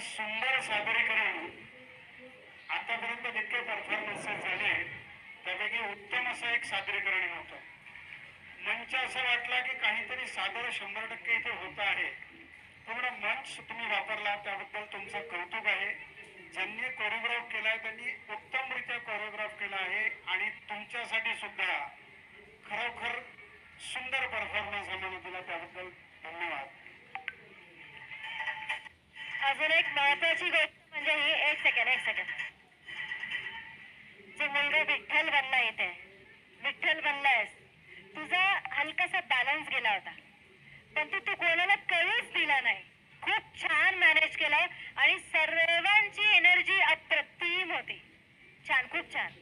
सुंदर सादरीकरण आतापर्यंत जितके परफॉर्मन्सेस झाले त्यापैकी उत्तम असं एक सादरीकरण होतं. मंच असं वाटला की काहीतरी सादर शंभर टक्के इथे होत आहे. पूर्ण मंच तुम्ही वापरला त्याबद्दल तुमचं कौतुक आहे. ज्यांनी कोरिओग्राफ केलाय त्यांनी उत्तमरित्या कोरिओग्राफ केला आहे आणि तुमच्यासाठी सुद्धा खरोखर सुंदर परफॉर्मन्स आम्हाला दिला त्याबद्दल धन्यवाद अजून एक महत्वाची गोष्ट म्हणजे ही एक सेकंड एक सेकंड जो मुलगा विठ्ठल बनला इथे. विठ्ठल बनलायस. तुझा हलकासा बॅलन्स गेला होता. पण तू तू कोणाला कळूच दिला नाही. खूप छान मॅनेज केला आणि सर्वांची एनर्जी अप्रतिम होती. छान खूप छान.